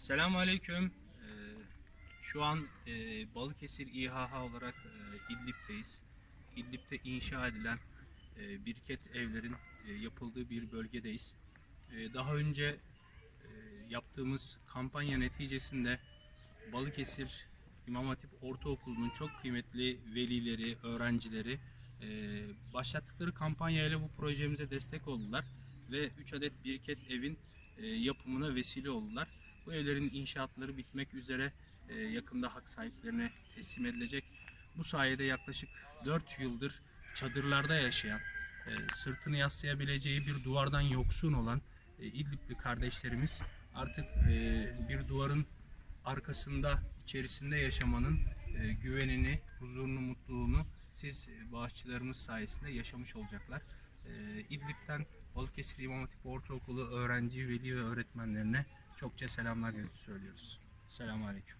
Selamun Aleyküm. Ee, Şu an e, Balıkesir İHH olarak e, İdlib'teyiz. İdlib'de inşa edilen e, biriket evlerin e, yapıldığı bir bölgedeyiz. E, Daha önce yaptığımız kampanya neticesinde Balıkesir İmam Hatip Ortaokulu'nun çok kıymetli velileri, öğrencileri e, başlattıkları kampanyayla bu projemize destek oldular ve 3 adet biriket evin yapımına vesile oldular. Bu evlerin inşaatları bitmek üzere e, yakında hak sahiplerine teslim edilecek. Bu sayede yaklaşık 4 yıldır çadırlarda yaşayan, e, sırtını yaslayabileceği bir duvardan yoksun olan e, İdlibli kardeşlerimiz artık bir duvarın arkasında, içerisinde yaşamanın güvenini, huzurunu, mutluluğunu siz bağışçılarımız sayesinde yaşamış olacaklar. İdlib'den Balıkesir İmam Hatip Ortaokulu öğrenci, veli ve öğretmenlerine çokça selamlar söylüyoruz. Selamun Aleyküm.